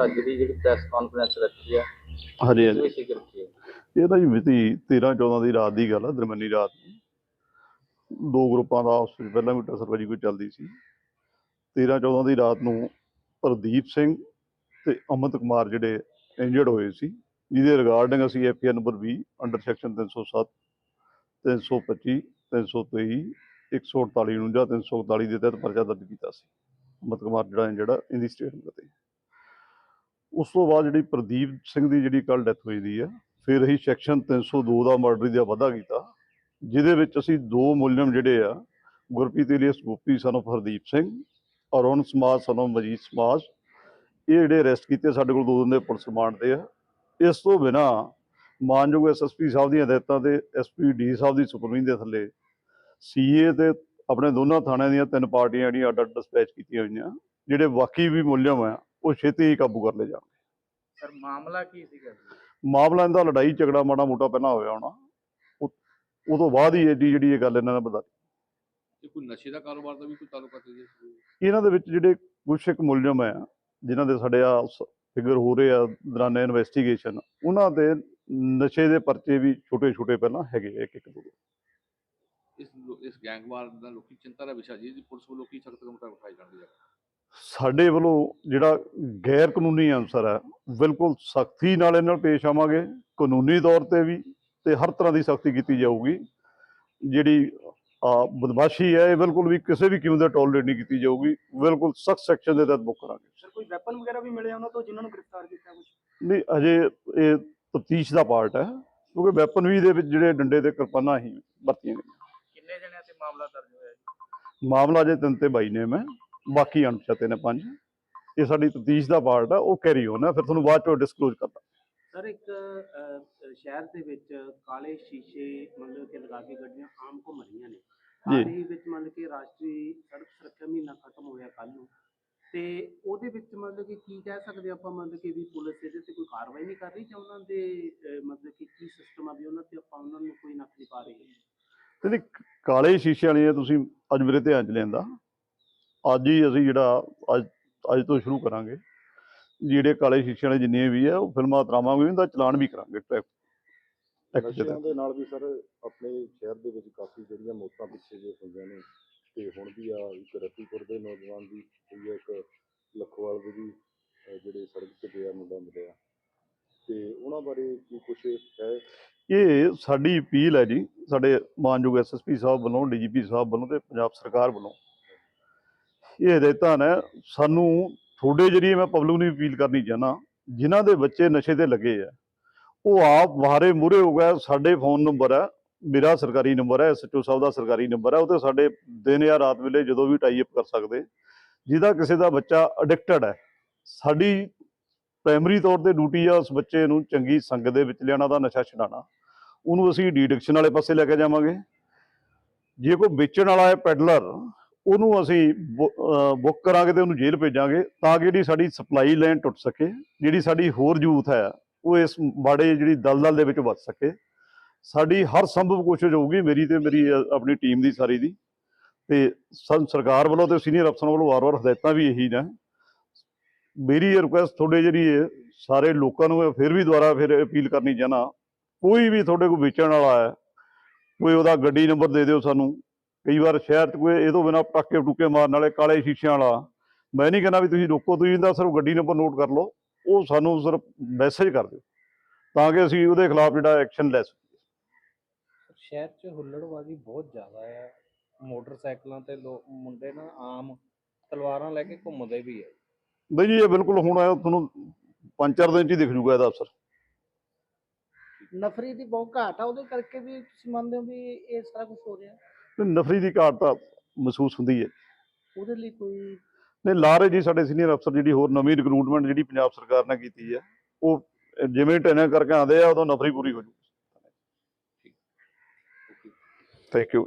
Sir ਅੱਜ ਦੀ ਜਿਹੜੀ press conference ਰੱਖੀ ਹੈ ਹਾਂਜੀ ਇਸ ਹਾਂਜੀ। ਵਿੱਚ ਹੀ ਰੱਖੀ ਹੈ ਇਹ ਤਾਂ ਜੀ ਮਿਤੀ 13 14 ਦੀ ਰਾਤ ਦੀ ਗੱਲ ਆ ਦਰਮਨੀ ਰਾਤ ਦੋ। ਗਰੁੱਪਾਂ ਦਾ ਆਪਸ ਵਿੱਚ ਪਹਿਲਾਂ ਵੀ ਟਸਰਬਾਜੀ ਕੋਈ ਚੱਲਦੀ ਸੀ। 13 14 ਦੀ ਰਾਤ ਨੂੰ ਪ੍ਰਦੀਪ ਸਿੰਘ ਤੇ ਅਮਿਤ ਕੁਮਾਰ ਜਿਹੜੇ ਇੰਜਰਡ ਹੋਏ ਸੀ ਜਿਹਦੇ ਰਿਗਾਰਡਿੰਗ ਅਸੀਂ ਐਫਆਰ ਨੰਬਰ 20 ਅੰਡਰ ਸੈਕਸ਼ਨ 307 325 323 148 ਨੂੰ ਜਾਂ 341 ਦੇ ਤਹਿਤ ਪਰਚਾ ਦਰਜ ਕੀਤਾ ਸੀ। ਅਮਿਤ ਕੁਮਾਰ ਜਿਹੜਾ ਇੰਜਰਡ ਇਹਦੀ ਸਟੇਟਮੈਂਟ ਤੇ। ਉਸ ਤੋਂ ਬਾਅਦ ਜਿਹੜੀ ਪ੍ਰਦੀਪ ਸਿੰਘ ਦੀ ਜਿਹੜੀ ਕੱਲ ਡੈਥ ਹੋਈ ਦੀ ਆ, ਫਿਰ ਅਸੀਂ ਸੈਕਸ਼ਨ 302 ਦਾ ਮਰਡਰ ਦਾ ਵਾਧਾ ਕੀਤਾ, ਜਿਹਦੇ ਵਿੱਚ ਅਸੀਂ ਦੋ ਮੁਲਜ਼ਮ ਜਿਹੜੇ ਆ, Gurpreet alias Gopi, son of Hardeep Singh, Arun Samaj, son of Majid ਸਮਾਜ, ਇਹ ਜਿਹੜੇ ਅਰੈਸਟ ਕੀਤੇ ਸਾਡੇ ਕੋਲ ਦੋ ਦਿਨ ਦੇ ਪੁਲਿਸ ਰਿਮਾਂਡ ਤੇ ਆ। ਇਸ ਤੋਂ ਬਿਨਾ ਮਾਨਯੋਗ ਐਸਐਸਪੀ ਸਾਹਿਬ ਦੀਆਂ ਹਦਾਇਤਾਂ ਤੇ ਐਸਪੀ ਡੀ ਸਾਹਿਬ ਦੀ ਸੁਪਰਵਿਜ਼ਨ ਦੇ ਥੱਲੇ ਸੀਏ ਤੇ ਆਪਣੇ ਦੋਨਾਂ ਥਾਣਿਆਂ ਦੀਆਂ ਤਿੰਨ ਪਾਰਟੀਆਂ ਜਿਹੜੀਆਂ ਅੱਡ ਅੱਡ ਡਿਸਪੈਚ ਕੀਤੀਆਂ ਹੋਈਆਂ, ਜਿਹੜੇ ਬਾਕੀ ਵੀ ਮੁਲਜ਼ਮ ਆ ਉਹ ਛੇਤੀ ਹੀ ਕਾਬੂ ਕਰ ਲਏ ਜਾਣ ਸਰ ਮਾਮਲਾ ਕੀ ਸੀਗਾ ਮਾਮਲਾ ਇਹਦਾ ਲੜਾਈ ਝਗੜਾ ਮਾੜਾ ਮੋਟਾ ਪਹਿਲਾਂ ਹੋਇਆ ਹੋਣਾ। ਉਹ ਤੋਂ ਬਾਅਦ ਹੀ ਐਡੀ ਜਿਹੜੀ ਇਹ ਗੱਲ ਇਹਨਾਂ ਨੇ ਬਤਾ ਇਹ ਕੋਈ ਨਸ਼ੇ ਦਾ ਕਾਰੋਬਾਰ ਦਾ ਵੀ ਕੋਈ ਤਾਲੁਕ ਹੈ ਜੀ ਇਹਨਾਂ ਦੇ ਵਿੱਚ ਜਿਹੜੇ ਕੁਛ ਇੱਕ ਮੁਲਜ਼ਮ ਆ ਜਿਨ੍ਹਾਂ ਦੇ ਸਾਡੇ ਆ ਫਿਗਰ ਹੋ ਰਹੇ ਆ ਦੌਰਾਨ ਇਨਵੈਸਟੀਗੇਸ਼ਨ ਉਹਨਾਂ ਦੇ ਨਸ਼ੇ ਦੇ ਪਰਚੇ ਵੀ ਛੋਟੇ ਛੋਟੇ ਪਹਿਲਾਂ ਹੈਗੇ ਇੱਕ ਇੱਕ ਦੋ। ਇਸ ਇਸ ਗੈਂਗਵਾਰ ਦਾ ਲੋਕੀ ਚਿੰਤਾ ਦਾ ਵਿਸ਼ਾ ਜੀ ਪੁਲਿਸ ਵੱਲੋਂ ਕੀ ਸਖਤ ਕਦਮ ਉਠਾਏ ਜਾਣਗੇ? ਸਾਡੇ ਵੱਲੋਂ ਜਿਹੜਾ ਗੈਰ ਕਾਨੂੰਨੀ ਅਨਸਰ ਹੈ ਬਿਲਕੁਲ ਸਖਤੀ ਨਾਲ ਇਹਨਾਂ ਨਾਲ ਪੇਸ਼ ਆਵਾਂਗੇ। ਕਾਨੂੰਨੀ ਤੌਰ ਤੇ ਵੀ ਤੇ ਹਰ ਤਰ੍ਹਾਂ ਦੀ ਸਖਤੀ ਕੀਤੀ ਜਾਊਗੀ। ਜਿਹੜੀ ਬਦਮਾਸ਼ੀ ਹੈ ਇਹ ਬਿਲਕੁਲ ਵੀ ਕਿਸੇ ਵੀ ਕਿਉਂ ਦਾ ਟੋਲਰੇਟ ਨਹੀਂ ਕੀਤੀ ਜਾਊਗੀ। ਬਿਲਕੁਲ ਸਖਤ ਸੈਕਸ਼ਨ ਦੇ ਤਹਿਤ ਬੁੱਕ ਕਰਾਂਗੇ। ਸਰ ਕੋਈ ਵੈਪਨ ਵਗੈਰਾ ਵੀ ਮਿਲੇ ਉਹਨਾਂ ਤੋਂ ਜਿਨ੍ਹਾਂ ਨੂੰ ਗ੍ਰਿਫਤਾਰ ਕੀਤਾ ਕੁਝ ਨਹੀਂ ਅਜੇ ਇਹ ਤਫਤੀਸ਼ ਦਾ ਪਾਰਟ ਹੈ ਕਿਉਂਕਿ ਵੈਪਨ ਵੀ ਦੇ ਵਿੱਚ ਜਿਹੜੇ ਡੰਡੇ ਤੇ ਕਿਰਪਾਨਾਂ ਹੀ ਵਰਤੀਆਂ ਗਈਆਂ। ਕਿੰਨੇ ਜਣਿਆਂ ਤੇ ਮਾਮਲਾ ਦਰਜ ਹੋਇਆ ਜੀ? ਮਾਮਲਾ ਜੇ ਤਿੰਨ ਤੇ ਬਾਈ ਨੇ ਮੈਂ। ਬਾਕੀ ਅਣਪਛਾਤੇ ਨੇ ਪੰਜ। ਇਹ ਸਾਡੀ ਤਫਤੀਸ਼ ਦਾ ਪਾਰਟ ਹੈ ਉਹ ਕੈਰੀ ਹੋਣਾ ਫਿਰ ਤੁਹਾਨੂੰ ਬਾਅਦ ਚੋਂ ਡਿਸਕਲੋਜ਼ ਕਰਦਾ। ਸਰ ਇੱਕ ਸ਼ਹਿਰ ਦੇ ਵਿੱਚ ਕਾਲੇ ਸ਼ੀਸ਼ੇ ਮਤਲਬ ਕਿ ਲਗਾ ਕੇ ਗੱਡੀਆਂ ਆਮ ਘੁੰਮ ਰਹੀਆਂ ਨੇ। ਜੀ। ਵਿੱਚ ਮਤਲਬ ਕਿ ਰਾਸ਼ਟਰੀ ਸੜਕ ਸੁਰੱਖਿਆ ਮਹੀਨਾ ਖਤਮ ਹੋਇਆ ਕੱਲ ਨੂੰ। ਤੇ ਉਹਦੇ ਵਿੱਚ ਮਤਲਬ ਕਿ ਕੀ ਕਹਿ ਸਕਦੇ ਆਪਾਂ ਮਤਲਬ ਕਿ ਵੀ ਪੁਲਿਸ ਇਹਦੇ ਤੇ ਕੋਈ ਕਾਰਵਾਈ ਨਹੀਂ ਕਰ ਰਹੀ ਜਾਂ ਉਹਨਾਂ ਦੇ ਮਤਲਬ ਕਿ ਕੀ ਸਿਸਟਮ ਆ ਵੀ ਉਹਨਾਂ ਤੇ ਆਪਾਂ ਉਹਨਾਂ ਨੂੰ ਕੋਈ ਨੱਥ ਨਹੀਂ ਪਾ ਰਹੇ? ਤੇ ਕਾਲੇ ਸ਼ੀਸ਼ੇ ਵਾਲੀਆਂ ਤੁਸੀਂ ਅੱਜ ਮੇਰੇ ਧਿਆਨ ਚ ਲੈਂਦਾ ਅੱਜ ਹੀ ਅਸੀਂ ਜਿਹੜਾ ਅੱਜ ਅੱਜ ਤੋਂ ਸ਼ੁਰੂ ਕਰਾਂਗੇ। ਜਿਹੜੇ ਕਾਲੇ ਸ਼ੀਸ਼ੇ ਵਾਲੇ ਜਿੰਨੇ ਵੀ ਆ ਉਹ ਫਿਲਮਾਂ ਤਰਾਵਾਂਗੇ ਉਹਦਾ ਚਲਾਨ ਵੀ ਕਰਾਂਗੇ ਟ੍ਰੈਫਿਕ ਨਸ਼ਿਆਂ ਦੇ ਨਾਲ ਵੀ ਸਰ ਆਪਣੇ ਸ਼ਹਿਰ ਦੇ ਵਿੱਚ ਕਾਫੀ ਜਿਹੜੀਆਂ ਮੌਤਾਂ ਪਿੱਛੇ ਜੇ ਹੋਈਆਂ ਨੇ ਤੇ ਹੁਣ ਵੀ ਆ ਇੱਕ ਰਤੀਪੁਰ ਦੇ ਨੌਜਵਾਨ ਦੀ ਹੋਈ ਆ ਇੱਕ ਲਖਵਾਲ ਦੇ ਵੀ ਅਹ ਜਿਹੜੇ ਸੜਕ ਤੇ ਗਿਆ ਮੁੰਡਾ ਮਿਲਿਆ। ਤੇ ਉਹਨਾਂ ਬਾਰੇ ਕੀ ਕੁਝ ਹੈ? ਇਹ ਸਾਡੀ ਅਪੀਲ ਹੈ ਜੀ ਸਾਡੇ ਮਾਨਯੋਗ ਐਸਐਸਪੀ ਸਾਹਿਬ ਵੱਲੋਂ ਡੀਜੀਪੀ ਸਾਹਿਬ ਵੱਲੋਂ ਤੇ ਪੰਜਾਬ ਸਰਕਾਰ ਵੱਲੋਂ ਇਹ ਹਦਾਇਤਾਂ ਨੇ ਸਾਨੂੰ ਤੁਹਾਡੇ ਜਰੀਏ ਮੈਂ ਪਬਲਿਕ ਨੂੰ ਅਪੀਲ ਕਰਨੀ ਚਾਹਨਾ ਜਿਨ੍ਹਾਂ ਦੇ ਬੱਚੇ ਨਸ਼ੇ ਤੇ ਲੱਗੇ ਆ। ਉਹ ਆਪ ਵਾਰੇ ਮੂਰੇ ਹੋ ਗਏ, ਸਾਡੇ ਫੋਨ ਨੰਬਰ ਹੈ, ਮੇਰਾ ਸਰਕਾਰੀ ਨੰਬਰ ਹੈ ਐਸਐਚਓ ਸਾਹਿਬ ਦਾ ਸਰਕਾਰੀ ਨੰਬਰ ਹੈ, ਉਹ ਤੇ ਸਾਡੇ ਦਿਨ ਜਾਂ ਰਾਤ ਵੇਲੇ ਜਦੋਂ ਵੀ ਟਾਈ ਅਪ ਕਰ ਸਕਦੇ। ਜਿਹਦਾ ਕਿਸੇ ਦਾ ਬੱਚਾ ਅਡਿਕਟਡ ਹੈ, ਸਾਡੀ ਪ੍ਰਾਇਮਰੀ ਤੌਰ ਤੇ ਡਿਊਟੀ ਆ ਉਸ ਬੱਚੇ ਨੂੰ ਚੰਗੀ ਸੰਗਤ ਦੇ ਵਿੱਚ ਲਿਆਉਣਾ ਦਾ ਨਸ਼ਾ ਛਡਾਉਣਾ। ਉਹਨੂੰ ਅਸੀਂ ਡੀਡਿਕਸ਼ਨ ਵਾਲੇ ਪਾਸੇ ਲੈ ਕੇ ਜਾਵਾਂਗੇ। ਜੇ ਕੋਈ ਵੇਚਣ ਵਾਲਾ ਹੈ ਪੈਡਲਰ ਉਹਨੂੰ ਅਸੀਂ ਬੁੱਕ ਕਰਾਂਗੇ ਤੇ ਉਹਨੂੰ ਜੇਲ੍ਹ ਭੇਜਾਂਗੇ ਤਾਂ ਕਿ ਜਿਹੜੀ ਸਾਡੀ ਸਪਲਾਈ ਲਾਈਨ ਟੁੱਟ ਸਕੇ, ਜਿਹੜੀ ਸਾਡੀ ਹੋਰ ਯੂਥ ਹੈ, ਉਹ ਇਸ ਬਾੜੇ ਜਿਹੜੀ ਦਲਦਲ ਦੇ ਵਿੱਚ ਬਚ ਸਕੇ। ਸਾਡੀ ਹਰ ਸੰਭਵ ਕੋਸ਼ਿਸ਼ ਹੋਊਗੀ ਮੇਰੀ ਤੇ ਮੇਰੀ ਆਪਣੀ ਟੀਮ ਦੀ ਸਾਰੀ ਦੀ। ਤੇ ਸੰ, ਸਰਕਾਰ ਵੱਲੋਂ ਤੇ ਸੀਨੀਅਰ ਅਫਸਰਾਂ ਵੱਲੋਂ ਵਾਰ-ਵਾਰ ਹਦਾਇਤਾਂ ਵੀ ਇਹੀ ਨੇ। ਮੇਰੀ ਰਿਕੁਐਸਟ ਤੁਹਾਡੇ ਜਿਹੜੀ ਹੈ ਸਾਰੇ ਲੋਕਾਂ ਨੂੰ ਮੈਂ ਫਿਰ ਵੀ ਦੁਬਾਰਾ ਫਿਰ ਅਪੀਲ ਕਰਨੀ ਚਾਹਨਾ ਕੋਈ ਵੀ ਤੁਹਾਡੇ ਕੋਲ ਵੇਚਣ ਵਾਲਾ ਹੈ, ਕੋਈ ਉਹਦਾ ਗੱਡੀ ਨੰਬਰ ਦੇ ਦਿਓ ਸਾਨੂੰ। ਕਈ ਵਾਰ ਸ਼ਹਿਰ 'ਚ ਕੋਈ ਇਹ ਤੋਂ ਬਿਨਾਂ ਪਟਾਕੇ ਟੁਕੇ ਮਾਰਨ ਵਾਲੇ ਕਾਲੇ ਸ਼ੀਸ਼ਿਆਂ ਵਾਲਾ। ਮੈਂ ਨਹੀਂ ਕਹਿੰਦਾ ਵੀ ਤੁਸੀਂ ਰੋਕੋ ਤੁਸੀਂ ਇਹਦਾ ਸਿਰਫ ਗੱਡੀ ਨੰਬਰ ਨੋਟ ਕਰ ਲਓ ਉਹ ਸਾਨੂੰ ਸਿਰਫ ਮੈਸੇਜ ਕਰ ਦਿਓ ਤਾਂ ਕਿ ਅਸੀਂ ਉਹਦੇ ਖਿਲਾਫ ਜਿਹੜਾ ਐਕਸ਼ਨ ਲੈ ਸਕੀਏ। ਸ਼ਹਿਰ 'ਚ ਹੁੱਲੜਬਾਜ਼ੀ ਬਹੁਤ ਜ਼ਿਆਦਾ ਹੈ। ਮੋਟਰਸਾਈਕਲਾਂ ਤੇ ਲੋਕ ਮੁੰਡੇ ਨਾ ਆਮ ਤਲਵਾਰਾਂ ਲੈ ਕੇ ਘੁੰਮਦੇ ਵੀ ਹੈ ਨਹੀਂ ਜੀ ਇਹ ਬਿਲਕੁਲ ਹੁਣ ਇਹ ਤੁਹਾਨੂੰ ਪੰਜ ਚਾਰ ਦਿਨ 'ਚ ਹੀ ਦਿਖ ਜੂਗਾ ਇਹਦਾ ਅਫਸਰ ਨਫਰੀ ਦੀ ਬਹੁਤ ਘਾਟ ਆ ਉਹਦੇ ਕਰਕੇ ਵੀ ਤੁਸੀਂ ਮੰਨਦੇ ਹੋ ਵੀ ਇਹ ਸਾਰਾ ਕੁਝ ਹੋ ਰਿਹਾ। ਨਫਰੀ ਦੀ ਘਾਟ ਮਹਿਸੂਸ ਹੁੰਦੀ ਹੈ। ਉਹਦੇ ਲਈ ਕੋਈ ਨੇ ਲਾਰੇ ਜੀ ਸਾਡੇ ਸੀਨੀਅਰ ਅਫਸਰ ਜਿਹੜੀ ਹੋਰ ਨਵੀਂ ਰਿਕਰੂਟਮੈਂਟ ਜਿਹੜੀ ਪੰਜਾਬ ਸਰਕਾਰ ਨੇ ਕੀਤੀ ਹੈ ਉਹ ਜਿਵੇਂ ਟੈਨੇ ਕਰਕੇ ਆਉਂਦੇ ਆ ਉਦੋਂ ਨਫਰੀ ਪੂਰੀ ਹੋ ਜੂ। Thank you